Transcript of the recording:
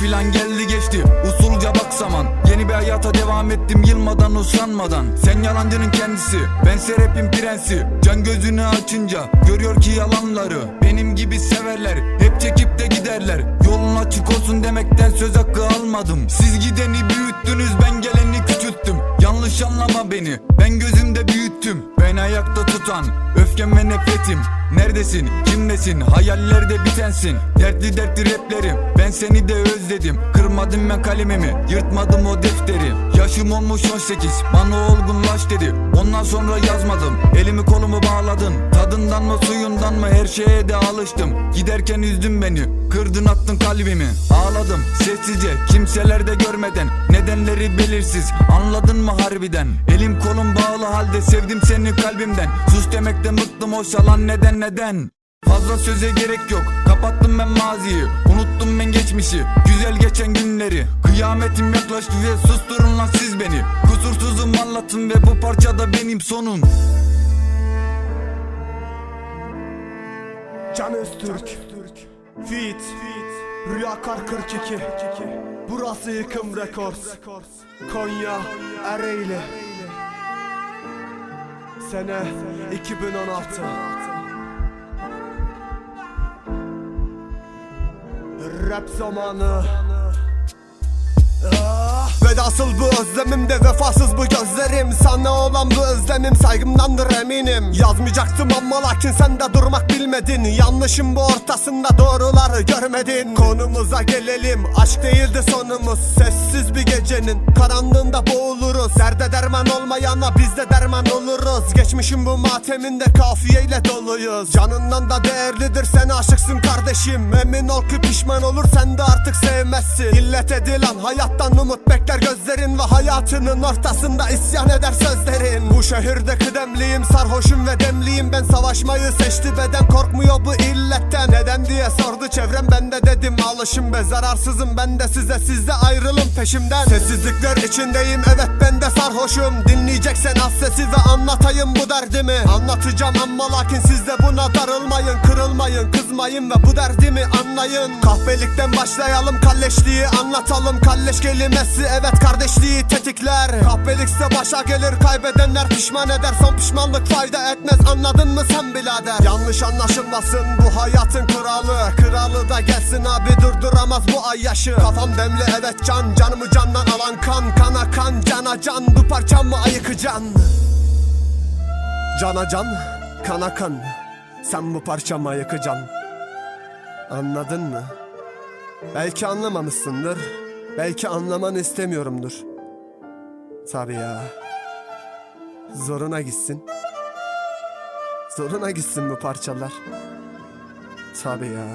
Ceylan geldi geçti. Usulca bak zaman. Yeni bir hayata devam ettim yılmadan usanmadan. Sen yalancının kendisi ben serapin prensi. Can gözünü açınca görüyor ki yalanları. Benim gibi severler hep çekip de giderler. Yolun açık olsun demekten söz hakkı almadım. Siz gideni büyüttünüz ben geleni küçülttüm. Yanlış anlama beni ben gözümde büyüttüm Ayakta tutan öfkem ve nefretim. Neredesin kimlesin? Hayallerde bitensin. Dertli dertli raplerim ben seni de özledim. Kırmadım ben kalemimi yırtmadım o defteri. Yaşım olmuş 18 bana olgunlaş dedi. Ondan sonra yazmadım elimi kolumu bağladın. Tadından mı suyundan mı her şeye de alıştım. Giderken üzdün beni kırdın attın kalbimi. Ağladım sessizce kimseler de görmeden Nedenleri belirsiz anladın mı harbiden? Elim kolum bağlı halde sevdim seni kalbimden. Sus demekten bıktım o lan neden neden? Fazla söze gerek yok Kapattım ben maziyi. Unuttum ben geçmişi Güzel geçen günleri. Kıyametim yaklaştı ve susturun lan siz beni. Kusursuzum anlatın ve bu parçada benim sonum. Can Öztürk Fit. Rüyakar 42 Burası Yıkım Records Konya Ereğli. Sene 2016 Rap zamanı. Ah, Vedasıl bu özlemim de vefasız bu gözlerim. Sana olan bu özlemim saygımdandır eminim. Yazmayacaktım ama lakin sen de durmak bilmedin. Yanlışın bu ortasında doğruları görmedin. Konumuza gelelim. Aşk değildi sonumuz. Sessiz bir gecenin karanlığında boğuluruz Derde derman olmayana biz de derman oluruz. Geçmişin bu mateminde kafiyeyle doluyuz. Canından da değerlidir sen aşıksın kardeşim. Emin ol ki pişman olur sen de artık sevmezsin. İllet edilen hayattan umut bekler gözlerin Ve hayatının ortasında isyan eder sözlerin. Bu şehirde kıdemliyim sarhoşum ve demliyim. Ben savaşmayı seçti beden korkmuyor bu illetten Neden diye sordu çevrem. Ben de dedim alışım be Zararsızım. Ben de size siz de ayrılın peşimden. Sessizlikler içindeyim evet ben de sarhoşum. Dinleyeceksen az sesi ve anlatayım bu derdimi. Anlatacağım ama lakin siz de buna darılmayın Kırılmayın kızmayın ve bu derdimi anlayın. Kahpelikten başlayalım kalleşliği anlatalım. Kalleş kelimesi evet kardeşliği tetikler. Kahpelikse başa gelir kaybedenler pişman eder. Son pişmanlık fayda etmez anladın mı sen birader? Yanlış anlaşılmasın bu hayatın kralı Kralı da gelsin abi durduramaz bu ay yaşı. Kafam demli evet can. Canımı candan alan kan. Kana kan cana can. Bu parçamı ayıkacan Cana can kana kan Sen bu parçamı ayıkacan Anladın mı? Belki anlamamışsındır. Belki anlamanı istemiyorumdur. Tabii ya. Zoruna gitsin. Zoruna gitsin bu parçalar. Tabii ya.